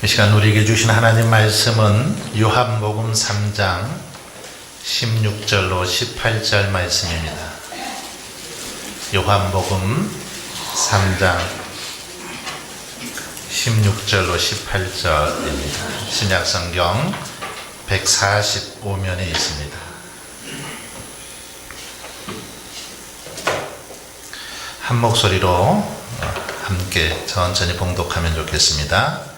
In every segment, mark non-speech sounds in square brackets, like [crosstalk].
이 시간 우리에게 주신 하나님 말씀은 요한복음 3장 16절로 18절 말씀입니다. 요한복음 3장 16절로 18절입니다. 신약성경 145면에 있습니다. 한 목소리로 어, 함께 천천히 봉독하면 좋겠습니다.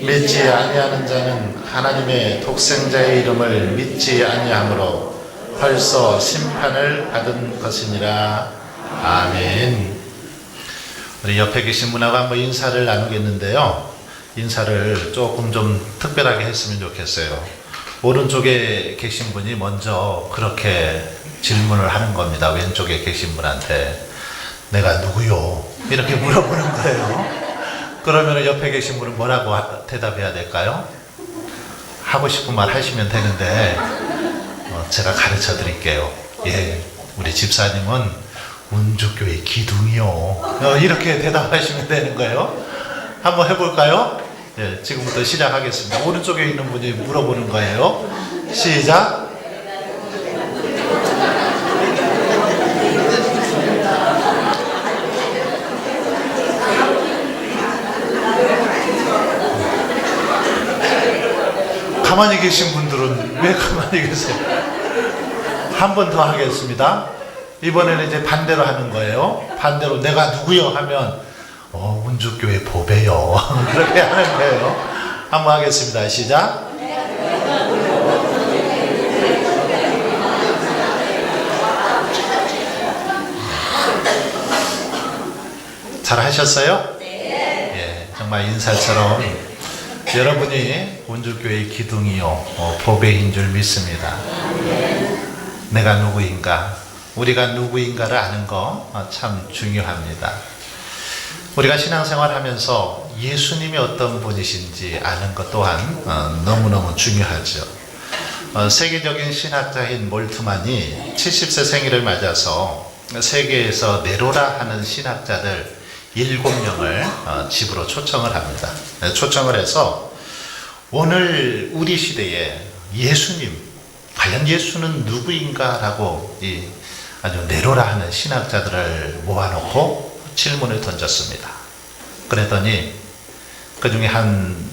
믿지 아니하는 자는 하나님의 독생자의 이름을 믿지 아니하므로 벌써 심판을 받은 것이니라 아멘. 우리 옆에 계신 분하고 한번 인사를 나누겠는데요. 인사를 조금 좀 특별하게 했으면 좋겠어요. 오른쪽에 계신 분이 먼저 그렇게 질문을 하는 겁니다. 왼쪽에 계신 분한테 내가 누구요? 이렇게 물어보는 거예요. 그러면 옆에 계신 분은 뭐라고 하- 대답해야 될까요? 하고 싶은 말 하시면 되는데 어, 제가 가르쳐 드릴게요. 예, 우리 집사님은 운주교회 기둥이요. 어, 이렇게 대답하시면 되는 거예요. 한번 해볼까요? 예, 지금부터 시작하겠습니다. 오른쪽에 있는 분이 물어보는 거예요. 시작. 가만히 계신 분들은 왜 가만히 계세요? 한 번 더 하겠습니다. 이번에는 이제 반대로 하는 거예요. 반대로 내가 누구요 하면 어, 운주교회 보배요. [laughs] 그렇게 하는 거예요. 한번 하겠습니다. 시작. 잘 하셨어요? 예, 정말 인사처럼 여러분이 온주교의 기둥이요 어, 보배인 줄 믿습니다. 내가 누구인가, 우리가 누구인가를 아는 거 참 중요합니다. 우리가 신앙생활하면서 예수님이 어떤 분이신지 아는 것 또한 어, 너무너무 중요하죠. 어, 세계적인 신학자인 몰트만이 70세 생일을 맞아서 세계에서 내로라 하는 신학자들 7명을 어, 집으로 초청을 합니다. 네, 초청을 해서 오늘 우리 시대에 예수님, 과연 예수는 누구인가라고 이 아주 내로라 하는 신학자들을 모아놓고 질문을 던졌습니다. 그랬더니 그 중에 한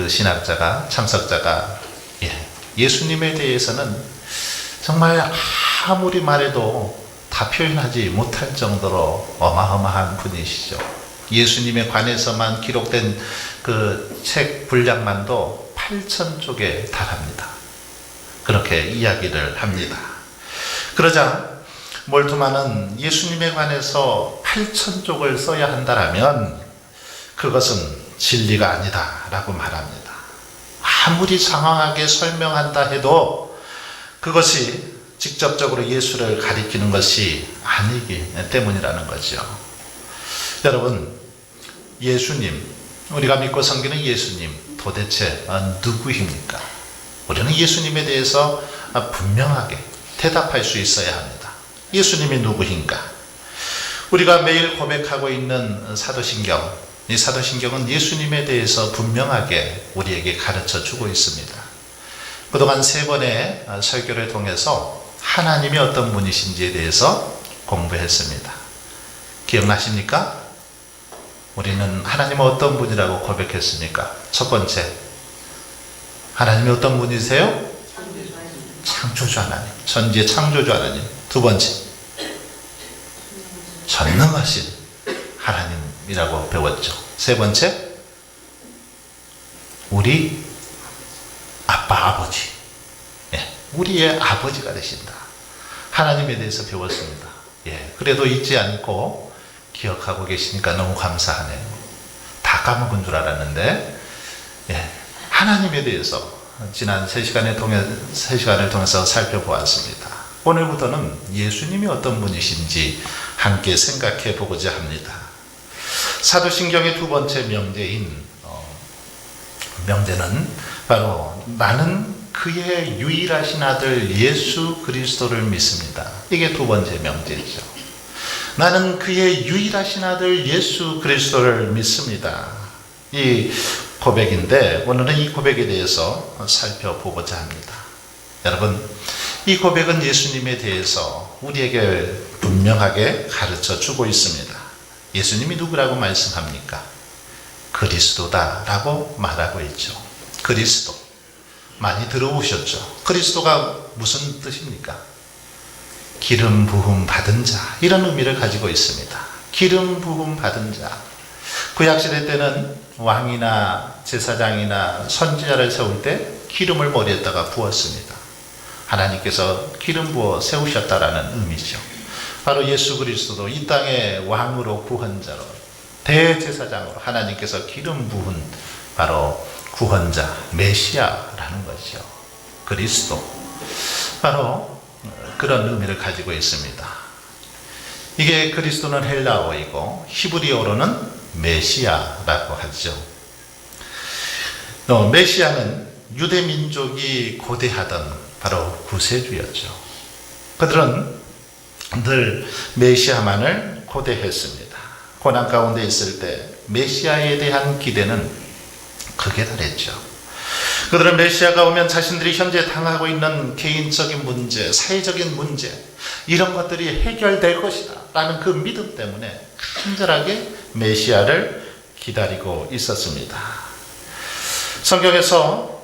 그 신학자가 참석자가 예, 예수님에 대해서는 정말 아무리 말해도 다 표현하지 못할 정도로 어마어마한 분이시죠. 예수님에 관해서만 기록된 그 책 분량만도 8천 쪽에 달합니다. 그렇게 이야기를 합니다. 그러자 몰트만은 예수님에 관해서 8천 쪽을 써야 한다라면 그것은 진리가 아니다라고 말합니다. 아무리 장황하게 설명한다 해도 그것이 직접적으로 예수를 가리키는 것이 아니기 때문이라는 거죠. 여러분, 예수님, 우리가 믿고 섬기는 예수님, 도대체 누구입니까? 우리는 예수님에 대해서 분명하게 대답할 수 있어야 합니다. 예수님이 누구인가? 우리가 매일 고백하고 있는 사도신경, 이 사도신경은 예수님에 대해서 분명하게 우리에게 가르쳐 주고 있습니다. 그동안 세 번의 설교를 통해서 하나님이 어떤 분이신지에 대해서 공부했습니다. 기억나십니까? 우리는 하나님은 어떤 분이라고 고백했습니까? 첫 번째, 하나님이 어떤 분이세요? 창조주 하나님, 천지의 창조주 하나님. 두 번째, 전능하신 하나님이라고 배웠죠. 세 번째, 우리 아빠, 아버지. 예, 우리의 아버지가 되신다. 하나님에 대해서 배웠습니다. 예, 그래도 잊지 않고 기억하고 계시니까 너무 감사하네요. 다 까먹은 줄 알았는데, 예, 하나님에 대해서 지난 3시간에 통해 3시간을 통해서 살펴보았습니다. 오늘부터는 예수님이 어떤 분이신지 함께 생각해 보고자 합니다. 사도신경의 두 번째 명제인 어, 명제는 바로 나는 그의 유일하신 아들 예수 그리스도를 믿습니다. 이게 두 번째 명제죠. 나는 그의 유일하신 아들 예수 그리스도를 믿습니다. 이 고백인데 오늘은 이 고백에 대해서 살펴보고자 합니다. 여러분, 이 고백은 예수님에 대해서 우리에게 분명하게 가르쳐 주고 있습니다. 예수님이 누구라고 말씀합니까? 그리스도다라고 말하고 있죠. 그리스도. 많이 들어보셨죠? 그리스도가 무슨 뜻입니까? 기름 부음 받은 자. 이런 의미를 가지고 있습니다. 기름 부음 받은 자. 구약시대 때는 왕이나 제사장이나 선지자를 세울 때 기름을 머리에다가 부었습니다. 하나님께서 기름 부어 세우셨다라는 의미죠. 바로 예수 그리스도도 이 땅의 왕으로 구원자로 대제사장으로 하나님께서 기름 부은 바로 구원자 메시아라는 것이죠. 그리스도 바로 그런 의미를 가지고 있습니다. 이게 그리스도는 헬라어이고 히브리어로는 메시아라고 하죠. 어, 메시아는 유대 민족이 고대하던 바로 구세주였죠. 그들은 늘 메시아만을 고대했습니다. 고난 가운데 있을 때 메시아에 대한 기대는 극에 달했죠. 그들은 메시아가 오면 자신들이 현재 당하고 있는 개인적인 문제, 사회적인 문제, 이런 것들이 해결될 것이다. 라는 그 믿음 때문에 간절하게 메시아를 기다리고 있었습니다. 성경에서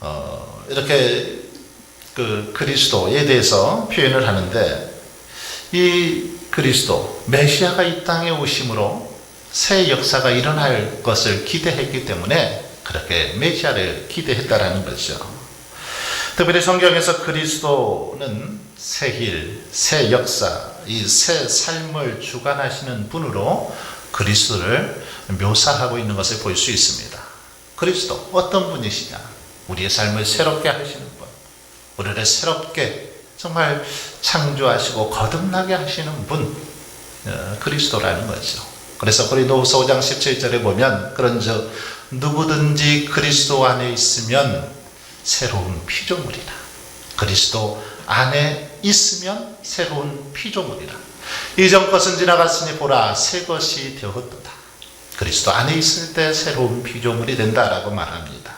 어, 이렇게 그 그리스도에 대해서 표현을 하는데 이 그리스도 메시아가 이 땅에 오심으로 새 역사가 일어날 것을 기대했기 때문에 그렇게 메시아를 기대했다라는 거죠. 특별히 성경에서 그리스도는 새 일, 새 역사, 이 새 삶을 주관하시는 분으로 그리스도를 묘사하고 있는 것을 볼 수 있습니다. 그리스도 어떤 분이시냐? 우리의 삶을 새롭게 하시는 분, 우리를 새롭게 정말 창조하시고 거듭나게 하시는 분, 어, 그리스도라는 거죠. 그래서 고린도후서 5장 17절에 보면 그런즉 누구든지 그리스도 안에 있으면 새로운 피조물이라. 그리스도 안에 있으면 새로운 피조물이라. 이전 것은 지나갔으니 보라 새 것이 되었도다. 그리스도 안에 있을 때 새로운 피조물이 된다라고 말합니다.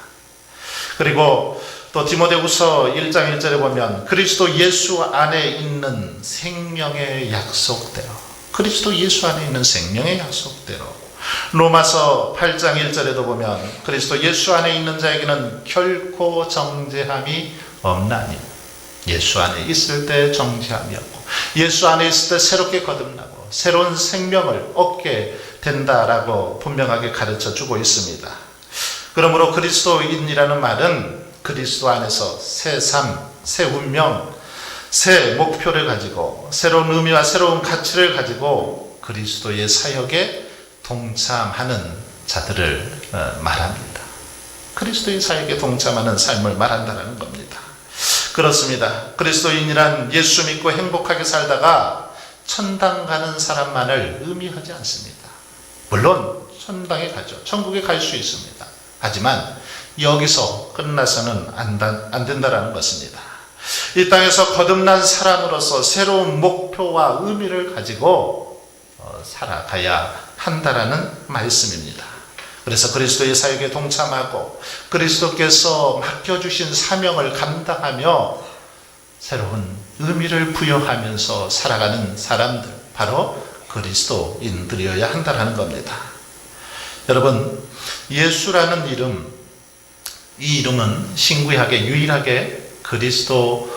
그리고 또 디모데후서 1장 1절에 보면 그리스도 예수 안에 있는 생명의 약속대로 그리스도 예수 안에 있는 생명의 약속대로 로마서 8장 1절에도 보면 그리스도 예수 안에 있는 자에게는 결코 정죄함이 없나니 예수 안에 있을 때 정죄함이 없고 예수 안에 있을 때 새롭게 거듭나고 새로운 생명을 얻게 된다라고 분명하게 가르쳐 주고 있습니다. 그러므로 그리스도인이라는 말은 그리스도 안에서 새 삶, 새 운명, 새 목표를 가지고 새로운 의미와 새로운 가치를 가지고 그리스도의 사역에 동참하는 자들을 어, 말합니다. 그리스도의 사역에 동참하는 삶을 말한다는 겁니다. 그렇습니다. 그리스도인이란 예수 믿고 행복하게 살다가 천당 가는 사람만을 의미하지 않습니다. 물론 천당에 가죠. 천국에 갈 수 있습니다. 하지만 여기서 끝나서는 안, 안 된다라는 것입니다. 이 땅에서 거듭난 사람으로서 새로운 목표와 의미를 가지고 어, 살아가야 한다라는 말씀입니다. 그래서 그리스도의 사역에 동참하고 그리스도께서 맡겨주신 사명을 감당하며 새로운 의미를 부여하면서 살아가는 사람들, 바로 그리스도인들이어야 한다는 겁니다. 여러분, 예수라는 이름, 이 이름은 신구약에 유일하게 그리스도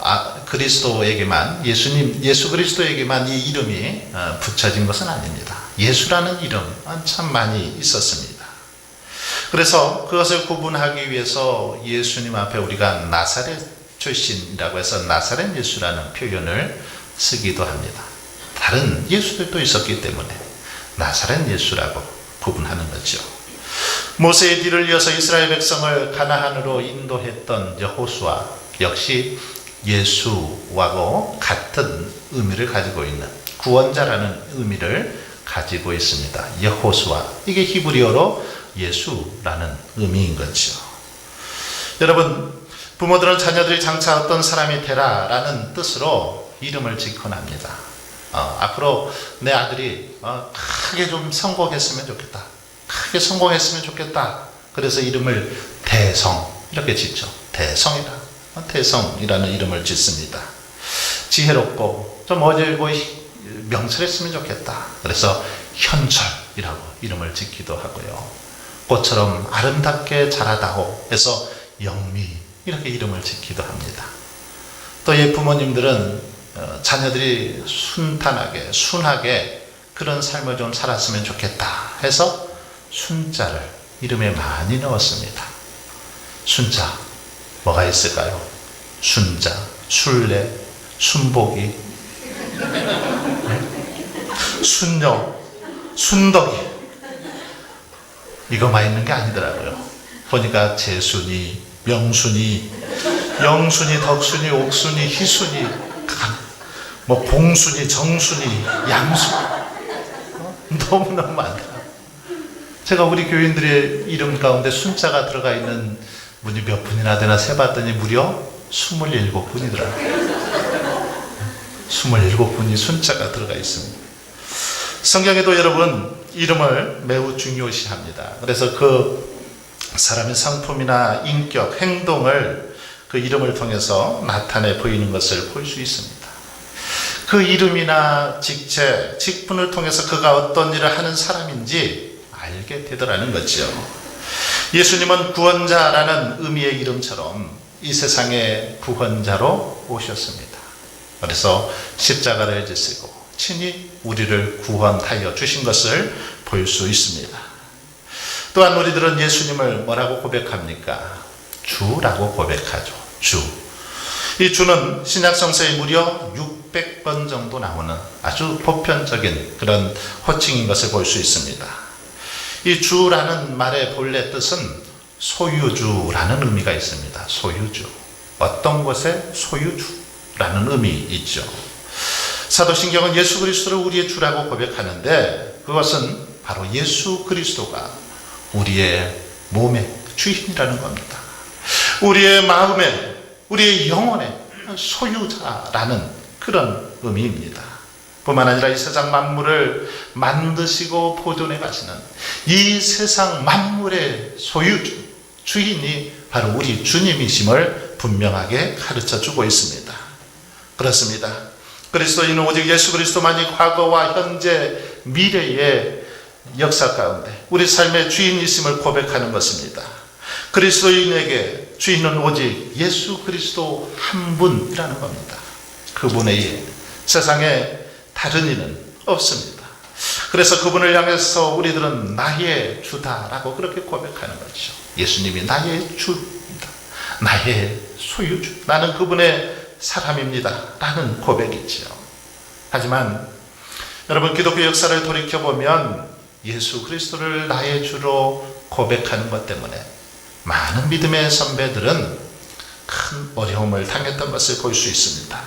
아, 그리스도에게만 예수님 예수 그리스도에게만 이 이름이 어, 붙여진 것은 아닙니다. 예수라는 이름 참 많이 있었습니다. 그래서 그것을 구분하기 위해서 예수님 앞에 우리가 나사렛 출신이라고 해서 나사렛 예수라는 표현을 쓰기도 합니다. 다른 예수들도 있었기 때문에 나사렛 예수라고 구분하는 거죠. 모세의 뒤를 이어서 이스라엘 백성을 가나안으로 인도했던 여호수아 역시 예수하고 같은 의미를 가지고 있는 구원자라는 의미를 가지고 있습니다. 여호수아 이게 히브리어로 예수라는 의미인 거죠. 여러분 부모들은 자녀들이 장차 어떤 사람이 되라라는 뜻으로 이름을 짓곤 합니다. 어, 앞으로 내 아들이 어, 크게 좀 성공했으면 좋겠다. 크게 성공했으면 좋겠다. 그래서 이름을 대성 이렇게 짓죠. 대성이라 어, 대성이라는 이름을 짓습니다. 지혜롭고 좀 어질고 명철했으면 좋겠다. 그래서 현철이라고 이름을 짓기도 하고요. 꽃처럼 아름답게 자라다오 해서 영미 이렇게 이름을 짓기도 합니다. 또예 부모님들은 어, 자녀들이 순탄하게 순하게 그런 삶을 좀 살았으면 좋겠다 해서 순자를 이름에 많이 넣었습니다. 순자 뭐가 있을까요? 순자, 순례, 순복이, 네? 순녀, 순덕이 이거만 있는 게 아니더라고요. 보니까 재순이, 명순이, 영순이, 덕순이, 옥순이, 희순이, 뭐 봉순이, 정순이, 양순 너무너무 많다. 제가 우리 교인들의 이름 가운데 순자가 들어가 있는 분이 몇 분이나 되나 세봤더니 무려 27분이더라고요. 27분이 순자가 들어가 있습니다. 성경에도 여러분 이름을 매우 중요시합니다. 그래서 그 사람의 성품이나 인격, 행동을 그 이름을 통해서 나타내 보이는 것을 볼 수 있습니다. 그 이름이나 직책, 직분을 통해서 그가 어떤 일을 하는 사람인지 알게 되더라는 거죠. 예수님은 구원자라는 의미의 이름처럼 이 세상에 구원자로 오셨습니다. 그래서 십자가를 지시고 친히 우리를 구원하여 주신 것을 볼 수 있습니다. 또한 우리들은 예수님을 뭐라고 고백합니까? 주라고 고백하죠. 주. 이 주는 신약 성서에 무려 600번 정도 나오는 아주 보편적인 그런 호칭인 것을 볼 수 있습니다. 이 주라는 말의 본래 뜻은 소유주라는 의미가 있습니다. 소유주. 어떤 것의 소유주라는 의미 있죠. 사도신경은 예수 그리스도를 우리의 주라고 고백하는데 그것은 바로 예수 그리스도가 우리의 몸의 주인이라는 겁니다. 우리의 마음에, 우리의 영혼의 소유자라는 그런 의미입니다. 뿐만 아니라 이 세상 만물을 만드시고 보존해 가시는 이 세상 만물의 소유주, 주인이 바로 우리 주님이심을 분명하게 가르쳐 주고 있습니다. 그렇습니다. 그리스도인은 오직 예수 그리스도만이 과거와 현재, 미래의 역사 가운데 우리 삶의 주인이심을 고백하는 것입니다. 그리스도인에게 주인은 오직 예수 그리스도 한 분이라는 겁니다. 그분의 세상에 다른 이는 없습니다. 그래서 그분을 향해서 우리들은 나의 주다라고 그렇게 고백하는 거죠. 예수님이 나의 주입니다. 나의 소유주. 나는 그분의 사람입니다. 라는 고백이지요. 하지만 여러분 기독교 역사를 돌이켜보면 예수 그리스도를 나의 주로 고백하는 것 때문에 많은 믿음의 선배들은 큰 어려움을 당했던 것을 볼 수 있습니다.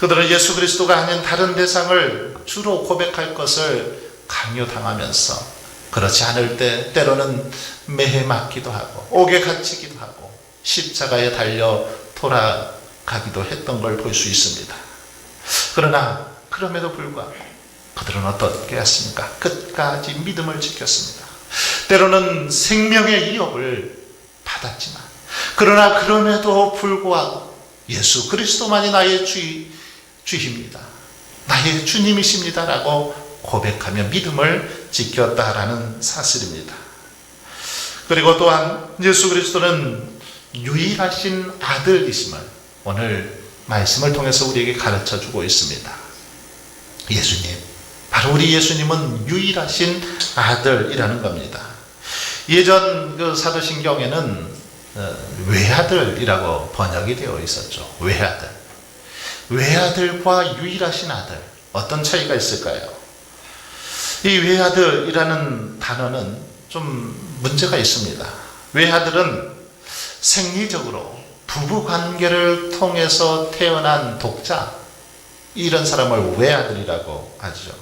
그들은 예수 그리스도가 아닌 다른 대상을 주로 고백할 것을 강요당하면서 그렇지 않을 때 때로는 매해 맞기도 하고 옥에 갇히기도 하고 십자가에 달려 돌아가기도 했던 걸 볼 수 있습니다. 그러나 그럼에도 불구하고 그들은 어떻게 했습니까? 끝까지 믿음을 지켰습니다. 때로는 생명의 위협을 받았지만 그러나 그럼에도 불구하고 예수 그리스도만이 나의 주, 주입니다. 나의 주님이십니다라고 고백하며 믿음을 지켰다라는 사실입니다. 그리고 또한 예수 그리스도는 유일하신 아들이심을 오늘 말씀을 통해서 우리에게 가르쳐 주고 있습니다. 예수님, 바로 우리 예수님은 유일하신 아들이라는 겁니다. 예전 그 사도신경에는 어, 외아들이라고 번역이 되어 있었죠. 외아들. 외아들과 유일하신 아들. 어떤 차이가 있을까요? 이 외아들이라는 단어는 좀 문제가 있습니다. 외아들은 생리적으로 부부 관계를 통해서 태어난 독자, 이런 사람을 외아들이라고 하죠.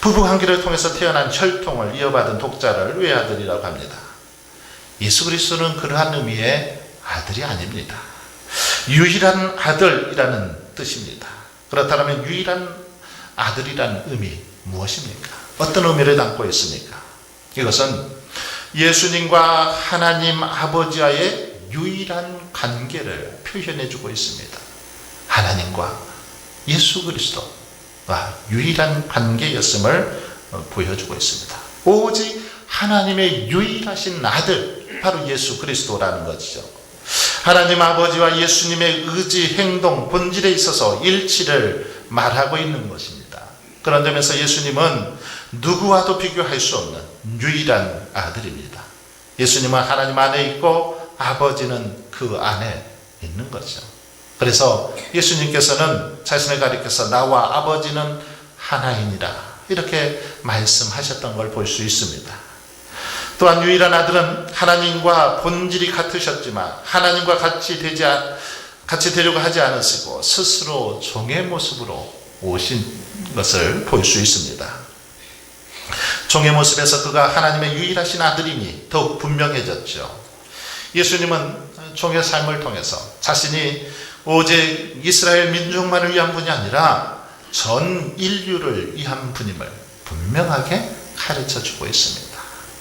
부부 관계를 통해서 태어난 혈통을 이어받은 독자를 외아들이라고 합니다. 예수 그리스도는 그러한 의미의 아들이 아닙니다. 유일한 아들이라는 뜻입니다. 그렇다면 유일한 아들이라는 의미 무엇입니까? 어떤 의미를 담고 있습니까? 이것은 예수님과 하나님 아버지와의 유일한 관계를 표현해 주고 있습니다. 하나님과 예수 그리스도와 유일한 관계였음을 어, 보여주고 있습니다. 오직 하나님의 유일하신 아들, 바로 예수 그리스도라는 것이죠. 하나님 아버지와 예수님의 의지, 행동, 본질에 있어서 일치를 말하고 있는 것입니다. 그런 점에서 예수님은 누구와도 비교할 수 없는 유일한 아들입니다. 예수님은 하나님 안에 있고 아버지는 그 안에 있는 거죠. 그래서 예수님께서는 자신을 가리켜서 나와 아버지는 하나이니라 이렇게 말씀하셨던 걸 볼 수 있습니다. 또한 유일한 아들은 하나님과 본질이 같으셨지만 하나님과 같이 되지 않- 같이 되려고 하지 않으시고 스스로 종의 모습으로 오신 것을 볼 수 있습니다. 종의 모습에서 그가 하나님의 유일하신 아들임이 더욱 분명해졌죠. 예수님은 종의 삶을 통해서 자신이 오직 이스라엘 민족만을 위한 분이 아니라 전 인류를 위한 분임을 분명하게 가르쳐 주고 있습니다.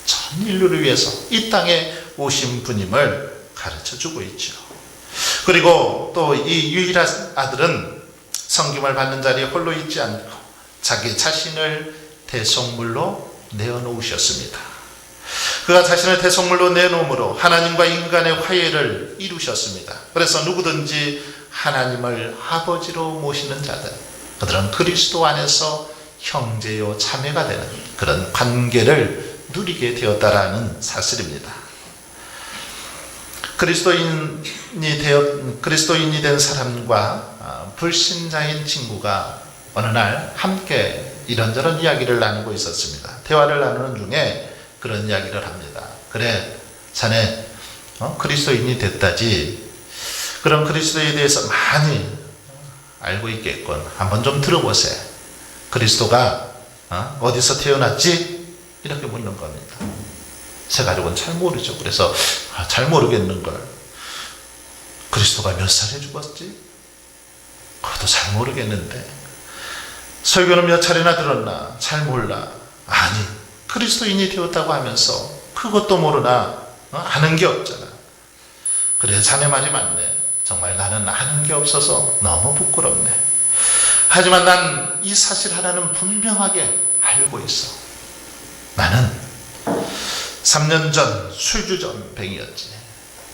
전 인류를 위해서 이 땅에 오신 분임을 가르쳐 주고 있죠. 그리고 또 이 유일한 아들은 성김을 받는 자리에 홀로 있지 않고 자기 자신을 대속물로 내어놓으셨습니다. 그가 자신을 대속물로 내놓음으로 하나님과 인간의 화해를 이루셨습니다. 그래서 누구든지 하나님을 아버지로 모시는 자들, 그들은 그리스도 안에서 형제요 자매가 되는 그런 관계를 누리게 되었다라는 사실입니다. 그리스도인이 되어 그리스도인이 된 사람과 아, 불신자인 친구가 어느 날 함께 이런저런 이야기를 나누고 있었습니다. 대화를 나누는 중에 그런 이야기를 합니다. 그래, 자네 어? 그리스도인이 됐다지. 그럼 그리스도에 대해서 많이 알고 있겠군. 한번 좀 들어보세요. 그리스도가 어? 디서 태어났지? 이렇게 묻는 겁니다. 제 가족은 잘 모르죠. 그래서 아, 잘 모르겠는 걸. 그리스도가 몇 살에 죽었지? 그것도 잘 모르겠는데. 설교는 몇 차례나 들었나? 잘 몰라. 아니, 그리스도인이 되었다고 하면서 그것도 모르나? 어? 아는 게 없잖아. 그래, 자네 말이 맞네. 정말 나는 아는 게 없어서 너무 부끄럽네. 하지만 난 이 사실 하나는 분명하게 알고 있어. 나는 3년 전 술주전뱅이였지.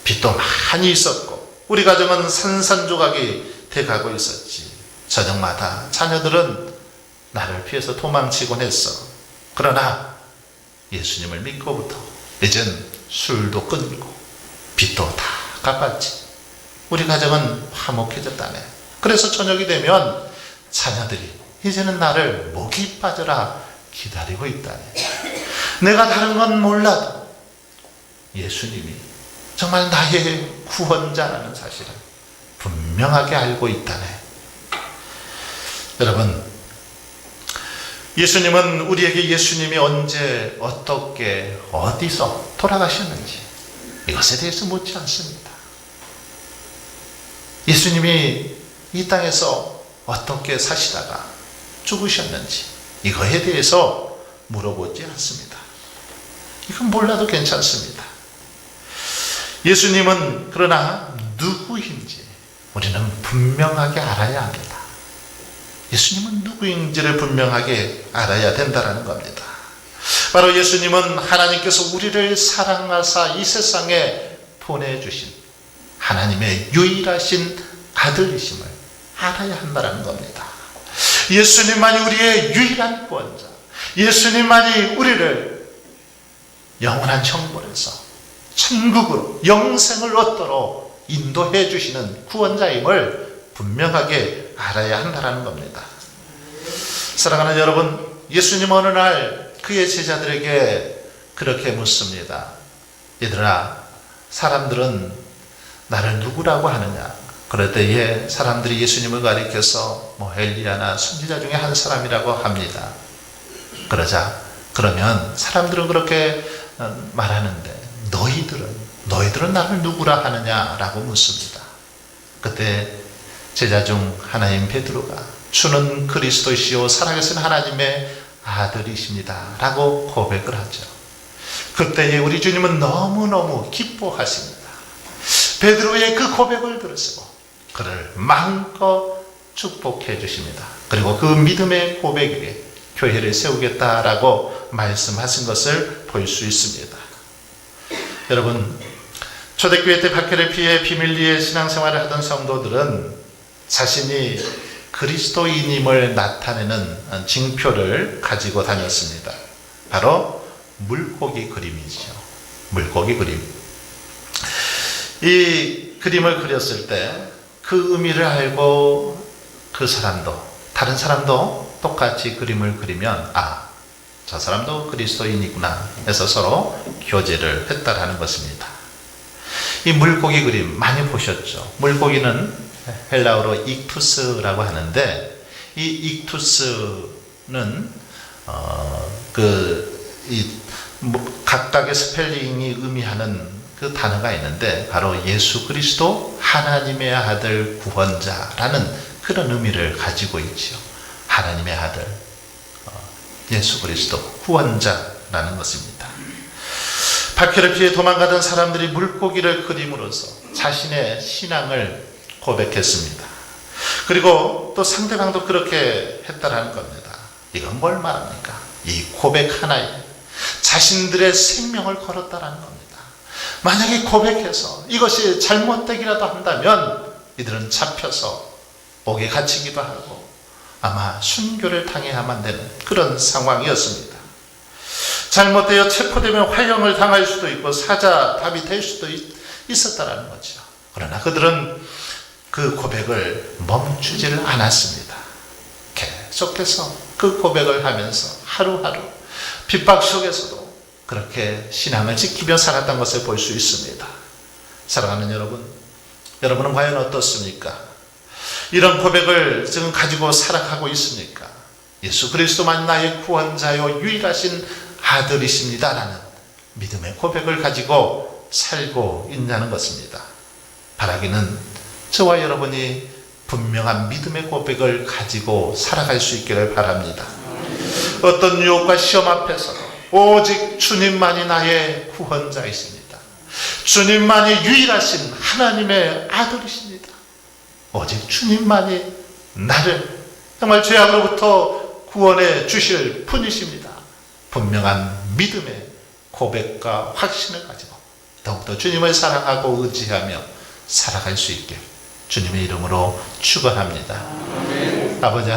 빚도 많이 있었고, 우리 가정은 산산조각이 돼가고 있었지. 저녁마다 자녀들은 나를 피해서 도망치곤 했어. 그러나 예수님을 믿고부터 이젠 술도 끊고 빚도 다 갚았지. 우리 가정은 화목해졌다네. 그래서 저녁이 되면 자녀들이 이제는 나를 목이 빠져라 기다리고 있다네. 내가 다른 건 몰라도 예수님이 정말 나의 구원자라는 사실을 분명하게 알고 있다네. 여러분, 예수님은 우리에게 예수님이 언제, 어떻게, 어디서 돌아가셨는지 이것에 대해서 묻지 않습니다. 예수님이 이 땅에서 어떻게 사시다가 죽으셨는지 이거에 대해서 물어보지 않습니다. 이건 몰라도 괜찮습니다. 예수님은 그러나 누구인지 우리는 분명하게 알아야 합니다. 예수님은 누구인지를 분명하게 알아야 된다는 겁니다. 바로 예수님은 하나님께서 우리를 사랑하사 이 세상에 보내주신 하나님의 유일하신 아들이심을 알아야 한다는 겁니다. 예수님만이 우리의 유일한 구원자. 예수님만이 우리를 영원한 천국에서 천국으로 영생을 얻도록 인도해 주시는 구원자임을 분명하게 알아야 한다는 겁니다. 사랑하는 여러분, 예수님 어느 날 그의 제자들에게 그렇게 묻습니다. 얘들아, 사람들은 나를 누구라고 하느냐? 그럴 때에 사람들이 예수님을 가리켜서 뭐 엘리야나 선지자 중에 한 사람이라고 합니다. 그러자 그러면 사람들은 그렇게 어, 말하는데 너희들은 너희들은 나를 누구라 하느냐라고 묻습니다. 그때 제자 중 하나인 베드로가 주는 그리스도시요 살아계신 하나님의 아들이십니다라고 고백을 하죠. 그때에 우리 주님은 너무너무 기뻐하십니다. 베드로의 그 고백을 들으시고 그를 마음껏 축복해 주십니다. 그리고 그 믿음의 고백에 교회를 세우겠다라고 말씀하신 것을 볼 수 있습니다. 여러분, 초대교회 때 박해를 피해 비밀리에 신앙생활을 하던 성도들은 자신이 그리스도인임을 나타내는 징표를 가지고 다녔습니다. 바로 물고기 그림이죠. 물고기 그림. 이 그림을 그렸을 때 그 의미를 알고 그 사람도 다른 사람도 똑같이 그림을 그리면 아, 저 사람도 그리스도인이구나 해서 서로 교제를 했다라는 것입니다. 이 물고기 그림 많이 보셨죠? 물고기는 헬라어로 익투스라고 하는데 이 익투스는 어, 그이 뭐 각각의 스펠링이 의미하는 그 단어가 있는데 바로 예수 그리스도 하나님의 아들 구원자라는 그런 의미를 가지고 있죠. 하나님의 아들 어, 예수 그리스도 구원자라는 것입니다. 박해를 피해 도망가던 사람들이 물고기를 그림으로써 자신의 신앙을 고백했습니다. 그리고 또 상대방도 그렇게 했다라는 겁니다. 이건 뭘 말합니까? 이 고백 하나에 자신들의 생명을 걸었다라는 겁니다. 만약에 고백해서 이것이 잘못되기라도 한다면 이들은 잡혀서 옥에 갇히기도 하고 아마 순교를 당해야만 되는 그런 상황이었습니다. 잘못되어 체포되면 활용을 당할 수도 있고 사자답이 될 수도 있, 있었다라는 거죠. 그러나 그들은 그 고백을 멈추지를 않았습니다. 계속해서 그 고백을 하면서 하루하루 핍박 속에서도 그렇게 신앙을 지키며 살았던 것을 볼 수 있습니다. 사랑하는 여러분, 여러분은 과연 어떻습니까? 이런 고백을 지금 가지고 살아가고 있습니까? 예수 그리스도만 나의 구원자요 유일하신 아들이십니다라는 믿음의 고백을 가지고 살고 있냐는 것입니다. 바라기는 저와 여러분이 분명한 믿음의 고백을 가지고 살아갈 수 있기를 바랍니다. 어떤 유혹과 시험 앞에서 오직 주님만이 나의 구원자이십니다. 주님만이 유일하신 하나님의 아들이십니다. 오직 주님만이 나를 정말 죄악으로부터 구원해 주실 분이십니다. 분명한 믿음의 고백과 확신을 가지고 더욱더 주님을 사랑하고 의지하며 살아갈 수 있게 주님의 이름으로 축원합니다. 아버지